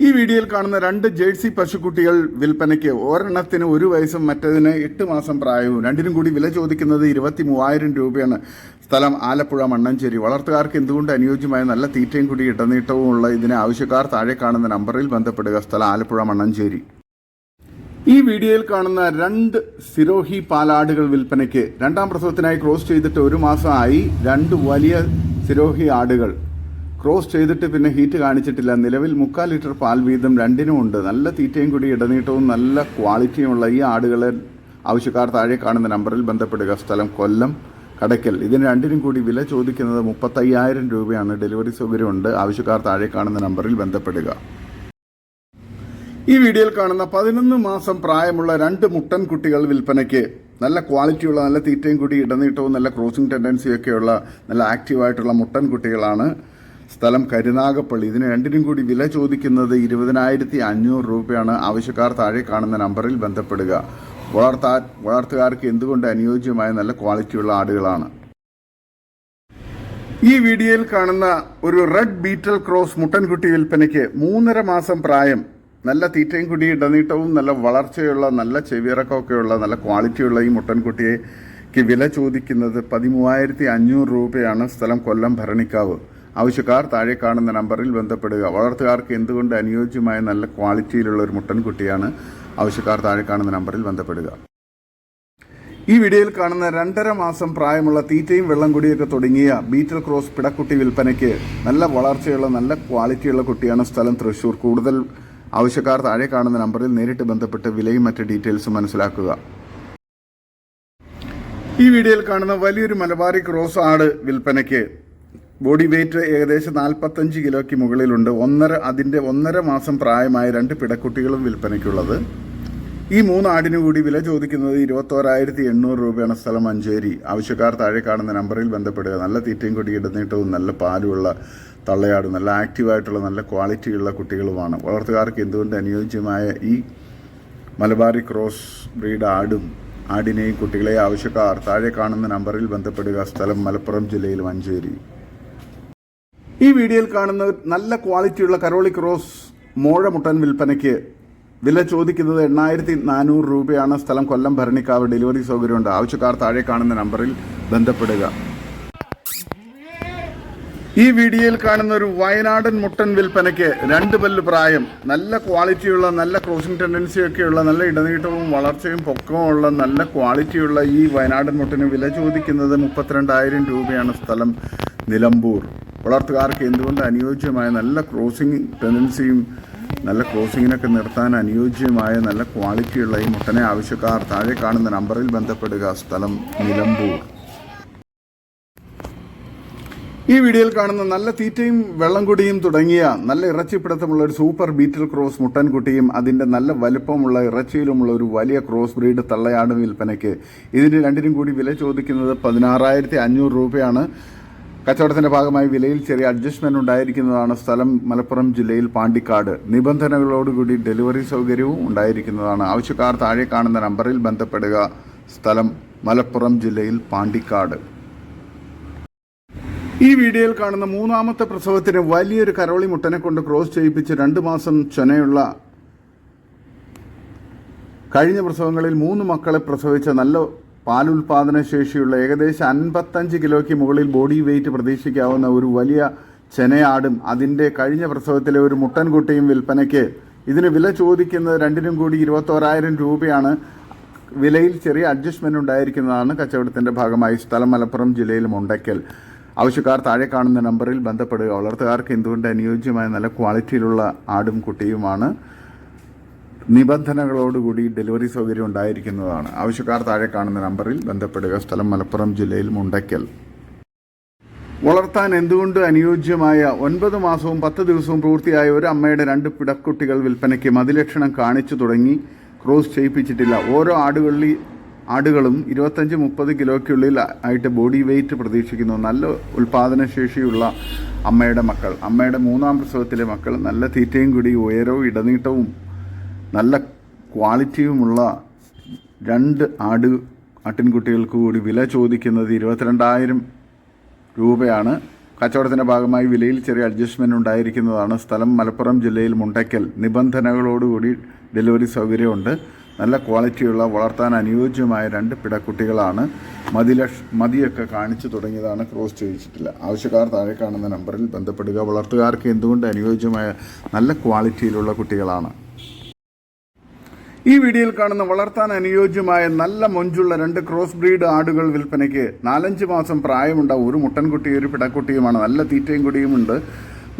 ഈ വീഡിയോയിൽ കാണുന്ന രണ്ട് ജേഴ്സി പശുക്കുട്ടികൾ വിൽപ്പനയ്ക്ക് ഒരെണ്ണത്തിന് ഒരു വയസ്സും മറ്റതിന് എട്ട് മാസം പ്രായവും രണ്ടിനും കൂടി വില ചോദിക്കുന്നത് ഇരുപത്തി മൂവായിരം രൂപയാണ്. സ്ഥലം ആലപ്പുഴ മണ്ണഞ്ചേരി. വളർത്തുകാർക്ക് എന്തുകൊണ്ട് അനുയോജ്യമായ നല്ല തീറ്റയും കൂടി ഇടനീട്ടവും ഉള്ള ഇതിന് ആവശ്യക്കാർ താഴെ കാണുന്ന നമ്പറിൽ ബന്ധപ്പെടുക. സ്ഥലം ആലപ്പുഴ മണ്ണഞ്ചേരി. ഈ വീഡിയോയിൽ കാണുന്ന രണ്ട് സിരോഹി പാലാടുകൾ വിൽപ്പനയ്ക്ക് രണ്ടാം പ്രസവത്തിനായി ക്രോസ് ചെയ്തിട്ട് ഒരു മാസമായി രണ്ട് വലിയ സിരോഹി ആടുകൾ ക്രോസ് ചെയ്തിട്ട് പിന്നെ ഹീറ്റ് കാണിച്ചിട്ടില്ല. നിലവിൽ മുക്കാൽ ലിറ്റർ പാൽ വീതം രണ്ടിനും ഉണ്ട്. നല്ല തീറ്റയും കൂടി ഇടനീട്ടവും നല്ല ക്വാളിറ്റിയുമുള്ള ഈ ആടുകളെ ആവശ്യക്കാർ താഴെ കാണുന്ന നമ്പറിൽ ബന്ധപ്പെടുക. സ്ഥലം കൊല്ലം കടയ്ക്കൽ. ഇതിന് രണ്ടിനും കൂടി വില ചോദിക്കുന്നത് മുപ്പത്തയ്യായിരം രൂപയാണ്. ഡെലിവറി സൗകര്യമുണ്ട്. ആവശ്യക്കാർ താഴെ കാണുന്ന നമ്പറിൽ ബന്ധപ്പെടുക. ഈ വീഡിയോയിൽ കാണുന്ന പതിനൊന്ന് മാസം പ്രായമുള്ള രണ്ട് മുട്ടൻ കുട്ടികൾ വിൽപ്പനയ്ക്ക് നല്ല ക്വാളിറ്റിയുള്ള നല്ല തീറ്റയും കൂടി ഇടനീട്ടവും നല്ല ക്രോസിംഗ് ടെൻഡൻസിയൊക്കെയുള്ള നല്ല ആക്റ്റീവായിട്ടുള്ള മുട്ടൻ കുട്ടികളാണ് സ്ഥലം കരുനാഗപ്പള്ളി. ഇതിന് രണ്ടിനും കൂടി വില ചോദിക്കുന്നത് ഇരുപതിനായിരത്തി അഞ്ഞൂറ് രൂപയാണ്. ആവശ്യക്കാർ താഴെ കാണുന്ന നമ്പറിൽ ബന്ധപ്പെടുക. വളർത്താ വളർത്തുകാർക്ക് എന്തുകൊണ്ട് അനുയോജ്യമായ നല്ല ക്വാളിറ്റിയുള്ള ആടുകളാണ്? ഈ വീഡിയോയിൽ കാണുന്ന ഒരു റെഡ് ബീറ്റൽ ക്രോസ് മുട്ടൻകുട്ടി വിൽപ്പനയ്ക്ക് മൂന്നര മാസം പ്രായം നല്ല തീറ്റയും കുടി ഇടനീട്ടവും നല്ല വളർച്ചയുള്ള നല്ല ചെവിയിറക്കമൊക്കെയുള്ള നല്ല ക്വാളിറ്റിയുള്ള ഈ മുട്ടൻകുട്ടിക്ക് വില ചോദിക്കുന്നത് പതിമൂവായിരത്തി അഞ്ഞൂറ് രൂപയാണ് സ്ഥലം കൊല്ലം ഭരണിക്കാവ്. ആവശ്യക്കാർ താഴെ കാണുന്ന നമ്പറിൽ ബന്ധപ്പെടുക. വളർത്തുകാർക്ക് എന്തുകൊണ്ട് അനുയോജ്യമായ നല്ല ക്വാളിറ്റിയിലുള്ള ഒരു മുട്ടൻകുട്ടിയാണ് ആവശ്യക്കാർ താഴെ കാണുന്ന നമ്പറിൽ ബന്ധപ്പെടുക. ഈ വീഡിയോയിൽ കാണുന്ന രണ്ടര മാസം പ്രായമുള്ള തീറ്റയും വെള്ളം കുടിയൊക്കെ തുടങ്ങിയ ബീറ്റൽ ക്രോസ് പിടക്കുട്ടി വിൽപ്പനയ്ക്ക് നല്ല വളർച്ചയുള്ള നല്ല ക്വാളിറ്റിയുള്ള കുട്ടിയാണ് സ്ഥലം തൃശൂർ കൂടുതൽ ആവശ്യക്കാർ താഴെ കാണുന്ന നമ്പറിൽ നേരിട്ട് ബന്ധപ്പെട്ട് വിലയും മറ്റ് ഡീറ്റെയിൽസും മനസ്സിലാക്കുക. ഈ വീഡിയോയിൽ കാണുന്ന വലിയൊരു മലബാറി ക്രോസ് ആട് വിൽപ്പനയ്ക്ക് ബോഡി വെയിറ്റ് ഏകദേശം നാൽപ്പത്തഞ്ച് കിലോയ്ക്ക് മുകളിലുണ്ട്. ഒന്നര അതിന്റെ ഒന്നര മാസം പ്രായമായ രണ്ട് പിടക്കുട്ടികളും വിൽപ്പനയ്ക്കുള്ളത്. ഈ മൂന്ന് ആടിനു കൂടി വില ചോദിക്കുന്നത് ഇരുപത്തോരായിരത്തി എണ്ണൂറ് രൂപയാണ് സ്ഥലം മഞ്ചേരി. ആവശ്യക്കാർ താഴെ കാണുന്ന നമ്പറിൽ ബന്ധപ്പെടുക. നല്ല തീറ്റയും കൊടി ഇടനീട്ടവും നല്ല പാലുമുള്ള തള്ളയാടും നല്ല ആക്റ്റീവായിട്ടുള്ള നല്ല ക്വാളിറ്റിയുള്ള കുട്ടികളുമാണ്. വളർത്തുകാർക്ക് എന്തുകൊണ്ട് അനുയോജ്യമായ ഈ മലബാറി ക്രോസ് ബ്രീഡ് ആടും ആടിനെയും കുട്ടികളെയും ആവശ്യക്കാർ താഴെ കാണുന്ന നമ്പറിൽ ബന്ധപ്പെടുക. സ്ഥലം മലപ്പുറം ജില്ലയിൽ മഞ്ചേരി. ഈ വീഡിയോയിൽ കാണുന്ന നല്ല ക്വാളിറ്റിയുള്ള കരോളി ക്രോസ് മോഴ മുട്ടൻ വിൽപ്പനയ്ക്ക് വില ചോദിക്കുന്നത് എണ്ണായിരത്തി നാനൂറ് രൂപയാണ്. സ്ഥലം കൊല്ലം ഭരണിക്കാവ് ഡെലിവറി സൗകര്യമുണ്ട്. ആവശ്യക്കാർ താഴെ കാണുന്ന നമ്പറിൽ ബന്ധപ്പെടുക. ഈ വീഡിയോയിൽ കാണുന്ന ഒരു വയനാടൻ മുട്ടൻ വിൽപ്പനയ്ക്ക് രണ്ട് പല്ല് പ്രായം നല്ല ക്വാളിറ്റിയുള്ള നല്ല ക്രോസിംഗ് ടെൻഡൻസിയൊക്കെയുള്ള നല്ല ഇടനീട്ടവും വളർച്ചയും പൊക്കവും ഉള്ള നല്ല ക്വാളിറ്റിയുള്ള ഈ വയനാടൻ മുട്ടന് വില ചോദിക്കുന്നത് മുപ്പത്തിരണ്ടായിരം രൂപയാണ് സ്ഥലം നിലമ്പൂർ. വളർത്തുകാർക്ക് എന്തുകൊണ്ട് അനുയോജ്യമായ നല്ല ക്രോസിംഗ് ടെൻഡൻസിയും നല്ല ക്രോസിങ്ങിനൊക്കെ നിർത്താൻ അനുയോജ്യമായ നല്ല ക്വാളിറ്റിയുള്ള ഈ മുട്ടനെ ആവശ്യക്കാർ താഴെ കാണുന്ന നമ്പറിൽ ബന്ധപ്പെടുക സ്ഥലം നിലമ്പൂർ. ഈ വീഡിയോയിൽ കാണുന്ന നല്ല തീറ്റയും വെള്ളം കുടിയും തുടങ്ങിയ നല്ല ഇറച്ചിപ്പിടുത്തമുള്ള ഒരു സൂപ്പർ ബീറ്റൽ ക്രോസ് മുട്ടൻകുട്ടിയും അതിന്റെ നല്ല വലുപ്പമുള്ള ഇറച്ചിയിലുമുള്ള ഒരു വലിയ ക്രോസ് ബ്രീഡ് തള്ളയാട് വിൽപ്പനയ്ക്ക് ഇതിന് രണ്ടിനും കൂടി വില ചോദിക്കുന്നത് പതിനാറായിരത്തി അഞ്ഞൂറ് രൂപയാണ്. കച്ചവടത്തിന്റെ ഭാഗമായി വിലയിൽ ചെറിയ അഡ്ജസ്റ്റ്മെന്റ് ഉണ്ടായിരിക്കുന്നതാണ് സ്ഥലം മലപ്പുറം ജില്ലയിൽ പാണ്ടിക്കാട്. നിബന്ധനകളോടുകൂടി ഡെലിവറി സൗകര്യവും ഉണ്ടായിരിക്കുന്നതാണ്. ആവശ്യക്കാർ താഴെ കാണുന്ന നമ്പറിൽ ബന്ധപ്പെടുക. സ്ഥലം മലപ്പുറം ജില്ലയിൽ പാണ്ടിക്കാട്. ഈ വീഡിയോയിൽ കാണുന്ന മൂന്നാമത്തെ പ്രസവത്തിന് വലിയൊരു കരോളി മുട്ടനെ കൊണ്ട് ക്രോസ് ചെയ്യിപ്പിച്ച് രണ്ട് മാസം ചൊനയുള്ള കഴിഞ്ഞ പ്രസവങ്ങളിൽ മൂന്ന് മക്കളെ പ്രസവിച്ച നല്ല പാലുൽപാദന ശേഷിയുള്ള ഏകദേശം അൻപത്തഞ്ച് കിലോയ്ക്ക് മുകളിൽ ബോഡി വെയിറ്റ് പ്രതീക്ഷിക്കാവുന്ന ഒരു വലിയ ചെനയാടും. അതിന്റെ കഴിഞ്ഞ പ്രസവത്തിലെ ഒരു മുട്ടൻകുട്ടിയും വിൽപ്പനയ്ക്ക് ഇതിന് വില ചോദിക്കുന്നത് രണ്ടിനും കൂടി ഇരുപത്തോരായിരം രൂപയാണ്. വിലയിൽ ചെറിയ അഡ്ജസ്റ്റ്മെന്റ് ഉണ്ടായിരിക്കുന്നതാണ് കച്ചവടത്തിന്റെ ഭാഗമായി. സ്ഥലം മലപ്പുറം ജില്ലയിൽ മുണ്ടയ്ക്കൽ ആവശ്യക്കാർ താഴെ കാണുന്ന നമ്പറിൽ ബന്ധപ്പെടുക വളർത്തുകാർക്ക് എന്തുകൊണ്ട് അനുയോജ്യമായ നല്ല ക്വാളിറ്റിയിലുള്ള ആടും കുട്ടിയുമാണ് നിബന്ധനകളോടുകൂടി ഡെലിവറി സൗകര്യം ഉണ്ടായിരിക്കുന്നതാണ്. ആവശ്യക്കാർ താഴെ കാണുന്ന നമ്പറിൽ ബന്ധപ്പെടുക. സ്ഥലം മലപ്പുറം ജില്ലയിൽ മുണ്ടയ്ക്കൽ വളർത്താൻ എന്തുകൊണ്ട് അനുയോജ്യമായ ഒൻപത് മാസവും പത്ത് ദിവസവും പൂർത്തിയായ ഒരു അമ്മയുടെ രണ്ട് പിടക്കുട്ടികൾ വിൽപ്പനയ്ക്ക് മതിലക്ഷണം കാണിച്ചു തുടങ്ങി. ക്രോസ് ചെയ്യിപ്പിച്ചിട്ടില്ല. ഓരോ ആടുകളിൽ ആടുകളും ഇരുപത്തഞ്ച് മുപ്പത് കിലോയ്ക്കുള്ളിൽ ആയിട്ട് ബോഡി വെയിറ്റ് പ്രതീക്ഷിക്കുന്നു. നല്ല ഉൽപാദനശേഷിയുള്ള അമ്മയുടെ മക്കൾ അമ്മയുടെ മൂന്നാം പ്രസവത്തിലെ മക്കൾ നല്ല തീറ്റയും കൂടി ഉയരവും ഇടനീട്ടവും നല്ല ക്വാളിറ്റിയുമുള്ള രണ്ട് ആട് ആട്ടിൻകുട്ടികൾക്ക് കൂടി വില ചോദിക്കുന്നത് ഇരുപത്തിരണ്ടായിരം രൂപയാണ്. കച്ചവടത്തിന്റെ ഭാഗമായി വിലയിൽ ചെറിയ അഡ്ജസ്റ്റ്മെന്റ് ഉണ്ടായിരിക്കുന്നതാണ്. സ്ഥലം മലപ്പുറം ജില്ലയിൽ മുണ്ടയ്ക്കൽ നിബന്ധനകളോടുകൂടി ഡെലിവറി സൗകര്യമുണ്ട്. നല്ല ക്വാളിറ്റിയുള്ള വളർത്താൻ അനുയോജ്യമായ രണ്ട് പിടക്കുട്ടികളാണ് മതിലക്ഷ മതിയൊക്കെ കാണിച്ചു തുടങ്ങിയതാണ് ക്രോസ് ചെയ്യിച്ചിട്ടില്ല ആവശ്യക്കാർ താഴെ കാണുന്ന നമ്പറിൽ ബന്ധപ്പെടുക. വളർത്തുകാർക്ക് എന്തുകൊണ്ട് അനുയോജ്യമായ നല്ല ക്വാളിറ്റിയിലുള്ള കുട്ടികളാണ്? ഈ വീഡിയോയിൽ കാണുന്ന വളർത്താൻ അനുയോജ്യമായ നല്ല മൊഞ്ചുള്ള രണ്ട് ക്രോസ് ബ്രീഡ് ആടുകൾ വിൽപ്പനയ്ക്ക് നാലഞ്ച് മാസം പ്രായമുണ്ടാവും. ഒരു മുട്ടൻകുട്ടിയും ഒരു പിടക്കുട്ടിയുമാണ്. നല്ല തീറ്റയും കുടിയുമുണ്ട്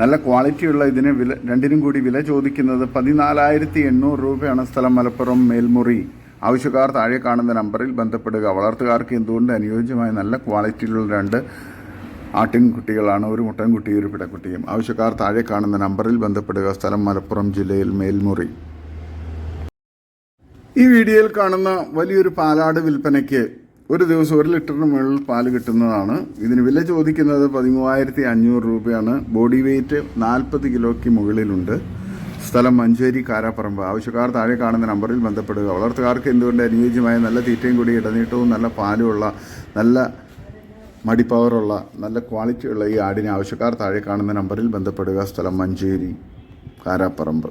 നല്ല ക്വാളിറ്റിയുള്ള ഇതിന് വില രണ്ടിനും കൂടി വില ചോദിക്കുന്നത് പതിനാലായിരത്തി എണ്ണൂറ് രൂപയാണ് സ്ഥലം മലപ്പുറം മേൽമുറി. ആവശ്യക്കാർ താഴെ കാണുന്ന നമ്പറിൽ ബന്ധപ്പെടുക. വളർത്തുകാർക്ക് എന്തുകൊണ്ട് അനുയോജ്യമായ നല്ല ക്വാളിറ്റിയിലുള്ള രണ്ട് ആട്ടിൻകുട്ടികളാണ്? ഒരു മുട്ടൻകുട്ടി ഒരു പിടക്കുട്ടിയും. ആവശ്യക്കാർ താഴെ കാണുന്ന നമ്പറിൽ ബന്ധപ്പെടുക. സ്ഥലം മലപ്പുറം ജില്ലയിൽ മേൽമുറി. ഈ വീഡിയോയിൽ കാണുന്ന വലിയൊരു പാലാട് വിൽപ്പനയ്ക്ക് ഒരു ദിവസം ഒരു ലിറ്ററിന് മുകളിൽ പാൽ കിട്ടുന്നതാണ്. ഇതിന് വില ചോദിക്കുന്നത് പതിമൂവായിരത്തി അഞ്ഞൂറ് രൂപയാണ്. ബോഡി വെയിറ്റ് നാൽപ്പത് കിലോയ്ക്ക് മുകളിലുണ്ട്. സ്ഥലം മഞ്ചേരി കാരാപ്പറമ്പ്. ആവശ്യക്കാർ താഴെ കാണുന്ന നമ്പറിൽ ബന്ധപ്പെടുക. വളർത്തുകാർക്ക് എന്തുകൊണ്ട് അനുയോജ്യമായ നല്ല തീറ്റയും കൂടി ഇടനീട്ടവും നല്ല പാലുമുള്ള നല്ല മടിപ്പവറുള്ള നല്ല ക്വാളിറ്റിയുള്ള ഈ ആടിനെ ആവശ്യക്കാർ താഴെ കാണുന്ന നമ്പറിൽ ബന്ധപ്പെടുക. സ്ഥലം മഞ്ചേരി കാരാപ്പറമ്പ്.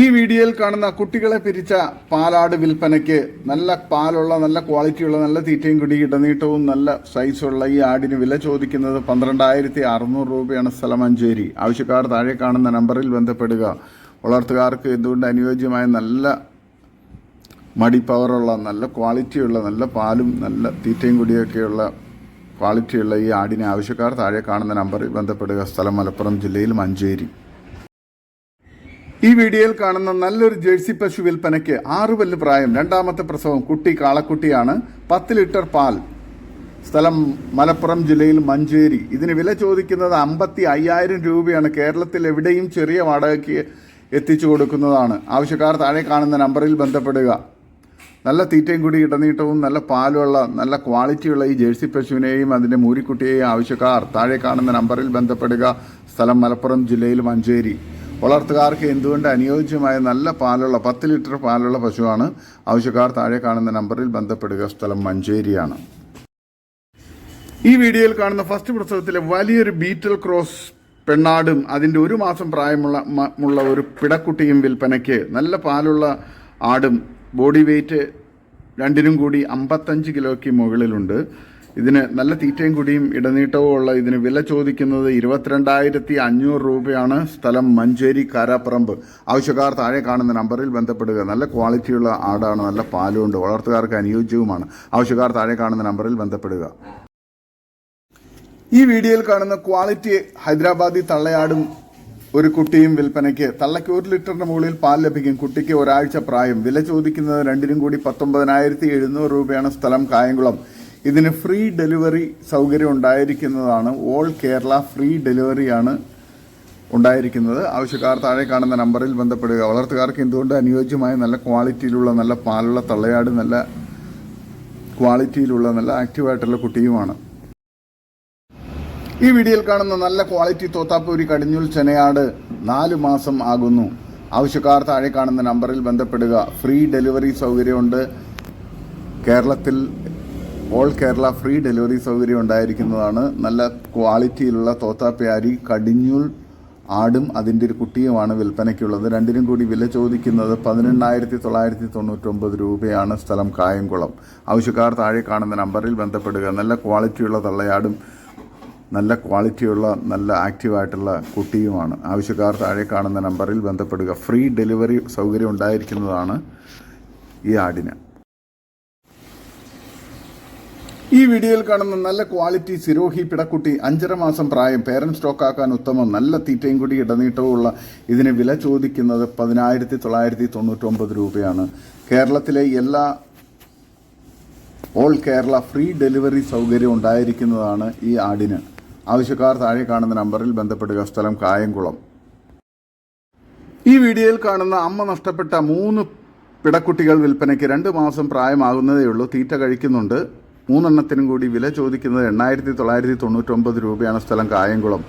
ഈ വീഡിയോയിൽ കാണുന്ന കുട്ടികളെ പിരിച്ച പാലാട് വിൽപ്പനയ്ക്ക് നല്ല പാലുള്ള നല്ല ക്വാളിറ്റിയുള്ള നല്ല തീറ്റയും കുടി ഇടനീട്ടവും നല്ല സൈസുള്ള ഈ ആടിന് വില ചോദിക്കുന്നത് പന്ത്രണ്ടായിരത്തി അറുന്നൂറ് രൂപയാണ് സ്ഥലം മഞ്ചേരി ആവശ്യക്കാർ താഴെ കാണുന്ന നമ്പറിൽ ബന്ധപ്പെടുക. വളർത്തുകാർക്ക് എന്തുകൊണ്ട് അനുയോജ്യമായ നല്ല മടി പവറുള്ള നല്ല ക്വാളിറ്റിയുള്ള നല്ല പാലും നല്ല തീറ്റയും കുടിയൊക്കെയുള്ള ക്വാളിറ്റിയുള്ള ഈ ആടിനെ ആവശ്യക്കാർ താഴെ കാണുന്ന നമ്പറിൽ ബന്ധപ്പെടുക. സ്ഥലം മലപ്പുറം ജില്ലയിൽ മഞ്ചേരി ഈ വീഡിയോയിൽ കാണുന്ന നല്ലൊരു ജേഴ്സി പശു വിൽപ്പനയ്ക്ക് ആറു പല്ല് പ്രായം രണ്ടാമത്തെ പ്രസവം കുട്ടി കാളക്കുട്ടിയാണ്. പത്ത് ലിറ്റർ പാൽ. സ്ഥലം മലപ്പുറം ജില്ലയിൽ മഞ്ചേരി. ഇതിന് വില ചോദിക്കുന്നത് അമ്പത്തി അയ്യായിരം രൂപയാണ്. കേരളത്തിൽ എവിടെയും ചെറിയ വാടകയ്ക്ക് എത്തിച്ചു കൊടുക്കുന്നതാണ്. ആവശ്യക്കാർ താഴെ കാണുന്ന നമ്പറിൽ ബന്ധപ്പെടുക. നല്ല തീറ്റയും കൂടി ഇടനീട്ടവും നല്ല പാലുള്ള നല്ല ക്വാളിറ്റിയുള്ള ഈ ജേഴ്സി പശുവിനെയും അതിന്റെ മൂരിക്കുട്ടിയെയും ആവശ്യക്കാർ താഴെ കാണുന്ന നമ്പറിൽ ബന്ധപ്പെടുക. സ്ഥലം മലപ്പുറം ജില്ലയിൽ മഞ്ചേരി. വളർത്തുകാർക്ക് എന്തുകൊണ്ട് അനുയോജ്യമായ നല്ല പാലുള്ള പത്ത് ലിറ്റർ പാലുള്ള പശുവാണ് ആവശ്യക്കാർ താഴെ കാണുന്ന നമ്പറിൽ ബന്ധപ്പെടുക. സ്ഥലം മഞ്ചേരിയാണ്. ഈ വീഡിയോയിൽ കാണുന്ന ഫസ്റ്റ് പ്രസവത്തിലെ വലിയൊരു ബീറ്റൽ ക്രോസ് പെണ്ണാടും അതിന്റെ ഒരു മാസം പ്രായമുള്ള ഉള്ള ഒരു പിടക്കുട്ടിയും വിൽപ്പനയ്ക്ക് നല്ല പാലുള്ള ആടും ബോഡി വെയ്റ്റ് രണ്ടിനും കൂടി അമ്പത്തഞ്ച് കിലോയ്ക്ക് മുകളിലുണ്ട്. ഇതിന് നല്ല തീറ്റയും കൂടിയും ഇടനീട്ടവും ഉള്ള ഇതിന് വില ചോദിക്കുന്നത് ഇരുപത്തിരണ്ടായിരത്തി അഞ്ഞൂറ് രൂപയാണ്. സ്ഥലം മഞ്ചേരി കാരാപ്പറമ്പ്. ആവശ്യക്കാർ താഴെ കാണുന്ന നമ്പറിൽ ബന്ധപ്പെടുക. നല്ല ക്വാളിറ്റിയുള്ള ആടാണ്. നല്ല പാലുണ്ട്. വളർത്തുകാർക്ക് അനുയോജ്യവുമാണ്. ആവശ്യക്കാർ താഴെ കാണുന്ന നമ്പറിൽ ബന്ധപ്പെടുക. ഈ വീഡിയോയിൽ കാണുന്ന ക്വാളിറ്റി ഹൈദരാബാദി തള്ളയാടും ഒരു കുട്ടിയും വിൽപ്പനയ്ക്ക് തള്ളയ്ക്ക് ഒരു ലിറ്ററിന് മുകളിൽ പാൽ ലഭിക്കും. കുട്ടിക്ക് ഒരാഴ്ച പ്രായം. വില ചോദിക്കുന്നത് രണ്ടിനും കൂടി പത്തൊമ്പതിനായിരത്തി എഴുന്നൂറ് രൂപയാണ്. സ്ഥലം കായംകുളം. ഇതിന് ഫ്രീ ഡെലിവറി സൗകര്യം ഉണ്ടായിരിക്കുന്നതാണ്. ഓൾ കേരള ഫ്രീ ഡെലിവറിയാണ് ഉണ്ടായിരിക്കുന്നത്. ആവശ്യക്കാർ താഴെ കാണുന്ന നമ്പറിൽ ബന്ധപ്പെടുക. വളർത്തുകാർക്ക് എന്തുകൊണ്ട് അനുയോജ്യമായ നല്ല ക്വാളിറ്റിയിലുള്ള നല്ല പാലുള്ള തള്ളയാട് നല്ല ക്വാളിറ്റിയിലുള്ള നല്ല ആക്റ്റീവായിട്ടുള്ള കുട്ടിയുമാണ്. ഈ വീഡിയോയിൽ കാണുന്ന നല്ല ക്വാളിറ്റി തോത്താപ്പൂരി കടിഞ്ഞുൽ ചെനയാട് നാല് മാസം ആകുന്നു. ആവശ്യക്കാർ താഴെ കാണുന്ന നമ്പറിൽ ബന്ധപ്പെടുക. ഫ്രീ ഡെലിവറി സൗകര്യമുണ്ട്. കേരളത്തിൽ ഓൾ കേരള ഫ്രീ ഡെലിവറി സൗകര്യം ഉണ്ടായിരിക്കുന്നതാണ്. നല്ല ക്വാളിറ്റിയിലുള്ള തോത്താപ്പയാരി കടിഞ്ഞൂൽ ആടും അതിന്റെ ഒരു കുട്ടിയുമാണ് വിൽപ്പനയ്ക്കുള്ളത്. രണ്ടിനും കൂടി വില ചോദിക്കുന്നത് പതിനെണ്ണായിരത്തി തൊള്ളായിരത്തി തൊണ്ണൂറ്റൊമ്പത് രൂപയാണ് സ്ഥലം കായംകുളം. ആവശ്യക്കാർ താഴെ കാണുന്ന നമ്പറിൽ ബന്ധപ്പെടുക. നല്ല ക്വാളിറ്റിയുള്ള തള്ളയാടും നല്ല ക്വാളിറ്റിയുള്ള നല്ല ആക്റ്റീവായിട്ടുള്ള കുട്ടിയുമാണ്. ആവശ്യക്കാർ താഴെ കാണുന്ന നമ്പറിൽ ബന്ധപ്പെടുക. ഫ്രീ ഡെലിവറി സൗകര്യം ഉണ്ടായിരിക്കുന്നതാണ് ഈ ആടിന്. ഈ വീഡിയോയിൽ കാണുന്ന നല്ല ക്വാളിറ്റി സിരോഹി പിടക്കുട്ടി അഞ്ചര മാസം പ്രായം പേരൻ സ്റ്റോക്കാക്കാൻ ഉത്തമം നല്ല തീറ്റയും കൂടി ഇടനീട്ടവും ഉള്ള ഇതിന് വില ചോദിക്കുന്നത് പതിനായിരത്തി തൊള്ളായിരത്തി തൊണ്ണൂറ്റൊമ്പത് രൂപയാണ്. കേരളത്തിലെ എല്ലാ ഓൾ കേരള ഫ്രീ ഡെലിവറി സൗകര്യം ഉണ്ടായിരിക്കുന്നതാണ് ഈ ആടിന്. ആവശ്യക്കാർ താഴെ കാണുന്ന നമ്പറിൽ ബന്ധപ്പെടുക. സ്ഥലം കായംകുളം. ഈ വീഡിയോയിൽ കാണുന്ന അമ്മ നഷ്ടപ്പെട്ട മൂന്ന് പിടക്കുട്ടികൾ വിൽപ്പനയ്ക്ക് രണ്ട് മാസം പ്രായമാകുന്നതേ ഉള്ളൂ തീറ്റ കഴിക്കുന്നുണ്ട്. മൂന്നെണ്ണത്തിനും കൂടി വില ചോദിക്കുന്നത് എണ്ണായിരത്തി തൊള്ളായിരത്തി തൊണ്ണൂറ്റൊമ്പത് രൂപയാണ് സ്ഥലം Kayamkulam.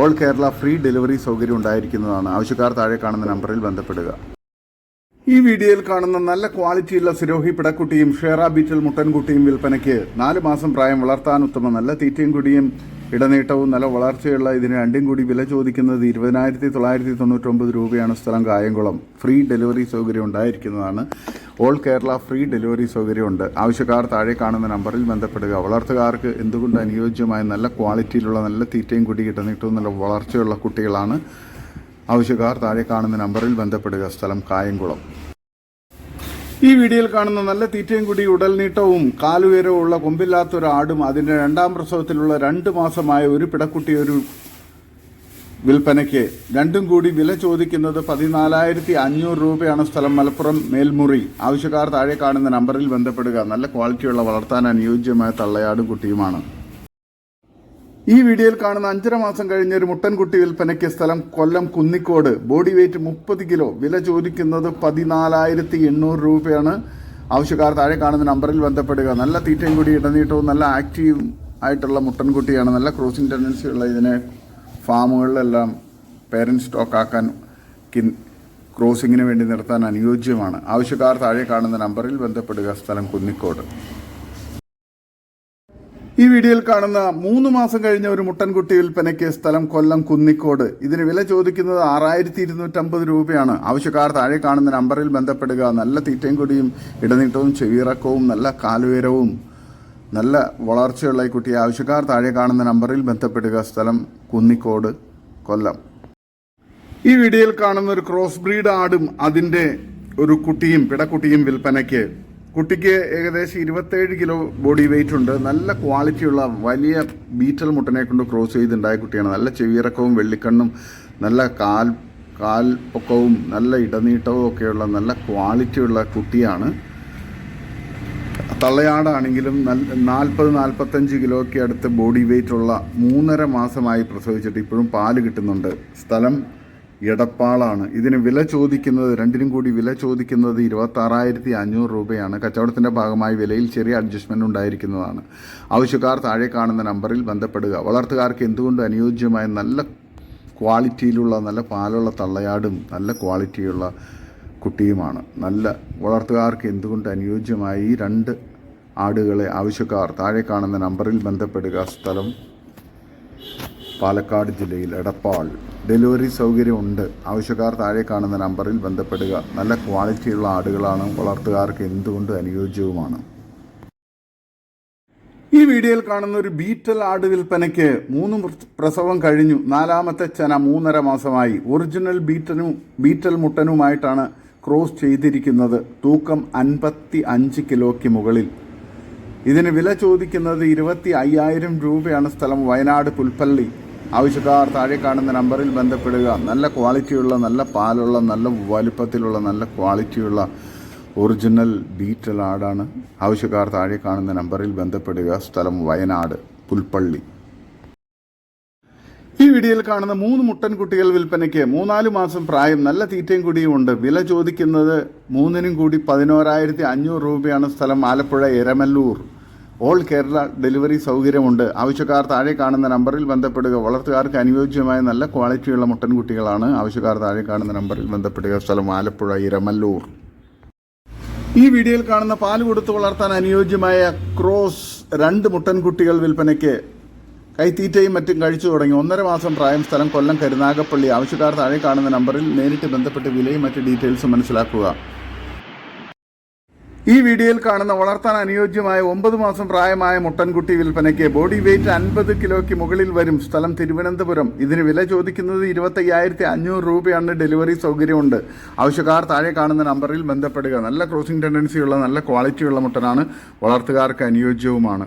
All Kerala free delivery സൗകര്യം ഉണ്ടായിരിക്കുന്നതാണ്. ആവശ്യക്കാർ താഴെ കാണുന്ന നമ്പറിൽ ബന്ധപ്പെടുക. ഈ വീഡിയോയിൽ കാണുന്ന നല്ല ക്വാളിറ്റിയുള്ള സിരോഹി പിടക്കുട്ടിയും ഷേറ ബീറ്റൽ മുട്ടൻകുട്ടിയും വിൽപ്പനയ്ക്ക് നാല് മാസം പ്രായം വളർത്താൻ ഉത്തമ നല്ല തീറ്റയും കുടിയും ഇടനീട്ടവും നല്ല വളർച്ചയുള്ള ഇതിന് രണ്ടും കൂടി വില ചോദിക്കുന്നത് ഇരുപതിനായിരത്തി തൊള്ളായിരത്തി തൊണ്ണൂറ്റൊമ്പത് രൂപയാണ് സ്ഥലം കായംകുളം. ഫ്രീ ഡെലിവറി സൗകര്യം ഉണ്ടായിരിക്കുന്നതാണ്. ഓൾ കേരള ഫ്രീ ഡെലിവറി സൗകര്യമുണ്ട്. ആവശ്യക്കാർ താഴെ കാണുന്ന നമ്പറിൽ ബന്ധപ്പെടുക. വളർത്തുകാർക്ക് എന്തുകൊണ്ട് അനുയോജ്യമായ നല്ല ക്വാളിറ്റിയിലുള്ള നല്ല തീറ്റയും കുടി ഇടനീട്ടവും നല്ല വളർച്ചയുള്ള കുട്ടികളാണ്? ആവശ്യക്കാർ താഴെ കാണുന്ന നമ്പറിൽ ബന്ധപ്പെടുക. സ്ഥലം കായംകുളം. ഈ വീഡിയോയിൽ കാണുന്ന നല്ല തീറ്റയും കൂടി ഉടൽ നീട്ടവും കാലുയരവും ഉള്ള കൊമ്പില്ലാത്ത ഒരു ആടും അതിന്റെ രണ്ടാം പ്രസവത്തിലുള്ള രണ്ട് മാസമായ ഒരു പിടക്കുട്ടി ഒരു വിൽപ്പനയ്ക്ക്. രണ്ടും കൂടി വില ചോദിക്കുന്നത് പതിനാലായിരത്തി അഞ്ഞൂറ് രൂപയാണ് സ്ഥലം. മലപ്പുറം മേൽമുറി. ആവശ്യക്കാർ താഴെ കാണുന്ന നമ്പറിൽ ബന്ധപ്പെടുക. നല്ല ക്വാളിറ്റിയുള്ള വളർത്താൻ അനുയോജ്യമായ തള്ളയാടും കുട്ടിയുമാണ്. ഈ വീഡിയോയിൽ കാണുന്ന അഞ്ചര മാസം കഴിഞ്ഞ ഒരു മുട്ടൻകുട്ടി വിൽപ്പനയ്ക്ക് സ്ഥലം കൊല്ലം കുന്നിക്കോട്. ബോഡി വെയിറ്റ് മുപ്പത് കിലോ. വില ചോദിക്കുന്നത് പതിനാലായിരത്തി എണ്ണൂറ് രൂപയാണ്. ആവശ്യക്കാർ താഴെ കാണുന്ന നമ്പറിൽ ബന്ധപ്പെടുക. നല്ല തീറ്റയും കൂടി ഇടനീട്ടവും നല്ല ആക്റ്റീവ് ആയിട്ടുള്ള മുട്ടൻകുട്ടിയാണ്. നല്ല ക്രോസിംഗ് ടെൻഡൻസി ഉള്ള ഇതിനെ ഫാമുകളിലെല്ലാം പേരന്റ് സ്റ്റോക്കാക്കാൻ കിൻ ക്രോസിങ്ങിന് വേണ്ടി നിർത്താൻ അനുയോജ്യമാണ്. ആവശ്യക്കാർ താഴെ കാണുന്ന നമ്പറിൽ ബന്ധപ്പെടുക. സ്ഥലം കുന്നിക്കോട്. ഈ വീഡിയോയിൽ കാണുന്ന മൂന്ന് മാസം കഴിഞ്ഞ ഒരു മുട്ടൻകുട്ടി വിൽപ്പനയ്ക്ക് സ്ഥലം കൊല്ലം കുന്നിക്കോട്. ഇതിന് വില ചോദിക്കുന്നത് ആറായിരത്തി ഇരുന്നൂറ്റമ്പത് രൂപയാണ്. ആവശ്യക്കാർ താഴെ കാണുന്ന നമ്പറിൽ ബന്ധപ്പെടുക. നല്ല തീറ്റയും കൊടിയും ഇടനീട്ടവും ചെവിയിറക്കവും നല്ല കാലുയരവും നല്ല വളർച്ചയുള്ള ഈ കുട്ടിയെ ആവശ്യക്കാർ താഴെ കാണുന്ന നമ്പറിൽ ബന്ധപ്പെടുക. സ്ഥലം കുന്നിക്കോട് കൊല്ലം. ഈ വീഡിയോയിൽ കാണുന്ന ഒരു ക്രോസ് ബ്രീഡ് ആടും അതിന്റെ ഒരു കുട്ടിയും പിടക്കുട്ടിയും വിൽപ്പനയ്ക്ക്. കുട്ടിക്ക് ഏകദേശം ഇരുപത്തേഴ് കിലോ ബോഡി വെയിറ്റ് ഉണ്ട്. നല്ല ക്വാളിറ്റിയുള്ള വലിയ ബീറ്റൽ മുട്ടനെ കൊണ്ട് ക്രോസ് ചെയ്തുണ്ടായ കുട്ടിയാണ്. നല്ല ചെവിയിറക്കവും വെള്ളിക്കണ്ണും നല്ല കാൽ കാൽ പൊക്കവും നല്ല ഇടനീട്ടവും ഒക്കെയുള്ള നല്ല ക്വാളിറ്റിയുള്ള കുട്ടിയാണ്. തള്ളയാടാണെങ്കിലും നാൽപ്പത് നാൽപ്പത്തഞ്ച് കിലോയ്ക്ക് അടുത്ത് ബോഡി വെയിറ്റ് ഉള്ള മൂന്നര മാസമായി പ്രസവിച്ചിട്ട് ഇപ്പോഴും പാൽ കിട്ടുന്നുണ്ട്. സ്ഥലം എടപ്പാളാണ്. ഇതിന് വില ചോദിക്കുന്നത് രണ്ടിനും കൂടി വില ചോദിക്കുന്നത് ഇരുപത്തി ആറായിരത്തി അഞ്ഞൂറ് രൂപയാണ്. കച്ചവടത്തിന്റെ ഭാഗമായി വിലയിൽ ചെറിയ അഡ്ജസ്റ്റ്മെന്റ് ഉണ്ടായിരിക്കുന്നതാണ്. ആവശ്യക്കാർ താഴെ കാണുന്ന നമ്പറിൽ ബന്ധപ്പെടുക. വളർത്തുകാർക്ക് എന്തുകൊണ്ട് അനുയോജ്യമായ നല്ല ക്വാളിറ്റിയിലുള്ള നല്ല പാലുള്ള തള്ളയാടും നല്ല ക്വാളിറ്റിയുള്ള കുട്ടിയുമാണ്. നല്ല വളർത്തുകാർക്ക് എന്തുകൊണ്ട് അനുയോജ്യമായ ഈ രണ്ട് ആടുകളെ ആവശ്യക്കാർ താഴെ കാണുന്ന നമ്പറിൽ ബന്ധപ്പെടുക? സ്ഥലം പാലക്കാട് ജില്ലയിൽ എടപ്പാൾ. ഡെലിവറി സൗകര്യമുണ്ട്. ആവശ്യക്കാർ താഴെ കാണുന്ന നമ്പറിൽ ബന്ധപ്പെടുക. നല്ല ക്വാളിറ്റിയുള്ള ആടുകളാണ്. വളർത്തുകാർക്ക് എന്തുകൊണ്ട് അനുയോജ്യവുമാണ്? ഈ വീഡിയോയിൽ കാണുന്ന ഒരു ബീറ്റൽ ആട് വിൽപ്പനയ്ക്ക് മൂന്ന് പ്രസവം കഴിഞ്ഞു. നാലാമത്തെ ചന മൂന്നര മാസമായി. ഒറിജിനൽ ബീറ്റനും ബീറ്റൽ മുട്ടനുമായിട്ടാണ് ക്രോസ് ചെയ്തിരിക്കുന്നത് തൂക്കം അൻപത്തി അഞ്ച് കിലോയ്ക്ക് മുകളിൽ. ഇതിന് വില ചോദിക്കുന്നത് ഇരുപത്തി അയ്യായിരം രൂപയാണ് സ്ഥലം വയനാട് പുൽപ്പള്ളി. ആവശ്യക്കാർ താഴെ കാണുന്ന നമ്പറിൽ ബന്ധപ്പെടുക. നല്ല ക്വാളിറ്റിയുള്ള നല്ല പാലുള്ള നല്ല വലുപ്പത്തിലുള്ള നല്ല ക്വാളിറ്റിയുള്ള ഒറിജിനൽ ബീറ്റൽ ആടാണ്. ആവശ്യക്കാർ താഴെ കാണുന്ന നമ്പറിൽ ബന്ധപ്പെടുക. സ്ഥലം വയനാട് പുൽപ്പള്ളി. ഈ വീഡിയോയിൽ കാണുന്ന മൂന്ന് മുട്ടൻ കുട്ടികൾ വിൽപ്പനയ്ക്ക് മൂന്നാൽ മാസം പ്രായം നല്ല തീറ്റയും കൂടിയും ഉണ്ട്. വില ചോദിക്കുന്നത് മൂന്നിനും കൂടി പതിനോരായിരത്തി അഞ്ഞൂറ് രൂപയാണ് സ്ഥലം ആലപ്പുഴ എരമല്ലൂർ. ഓൾ കേരള ഡെലിവറി സൗകര്യമുണ്ട്. ആവശ്യക്കാർ താഴെ കാണുന്ന നമ്പറിൽ ബന്ധപ്പെടുക. വളർത്തുകാർക്ക് അനുയോജ്യമായ നല്ല ക്വാളിറ്റിയുള്ള മുട്ടൻകുട്ടികളാണ് ആവശ്യക്കാർ താഴെ കാണുന്ന നമ്പറിൽ ബന്ധപ്പെടുക. സ്ഥലം ആലപ്പുഴ ഇരമല്ലൂർ ഈ വീഡിയോയിൽ കാണുന്ന പാൽ കൊടുത്ത് വളർത്താൻ അനുയോജ്യമായ ക്രോസ് രണ്ട് മുട്ടൻകുട്ടികൾ വിൽപ്പനയ്ക്ക് കൈത്തീറ്റയും മറ്റും കഴിച്ചു തുടങ്ങി ഒന്നര മാസം പ്രായം സ്ഥലം കൊല്ലം കരുനാഗപ്പള്ളി. ആവശ്യക്കാർ താഴെ കാണുന്ന നമ്പറിൽ നേരിട്ട് ബന്ധപ്പെട്ട് വിലയും മറ്റ് ഡീറ്റെയിൽസും മനസ്സിലാക്കുക. ഈ വീഡിയോയിൽ കാണുന്ന വളർത്താൻ അനുയോജ്യമായ ഒമ്പത് മാസം പ്രായമായ മുട്ടൻകുട്ടി വിൽപ്പനയ്ക്ക് ബോഡി വെയിറ്റ് അൻപത് കിലോയ്ക്ക് മുകളിൽ വരും സ്ഥലം തിരുവനന്തപുരം. ഇതിന് വില ചോദിക്കുന്നത് ഇരുപത്തയ്യായിരത്തി അഞ്ഞൂറ് രൂപയാണ്. ഡെലിവറി സൗകര്യമുണ്ട്. ആവശ്യക്കാർ താഴെ കാണുന്ന നമ്പറിൽ ബന്ധപ്പെടുക. നല്ല ക്രോസിംഗ് ടെൻഡൻസിയുള്ള നല്ല ക്വാളിറ്റിയുള്ള മുട്ടനാണ് വളർത്തുകാർക്ക് അനുയോജ്യവുമാണ്.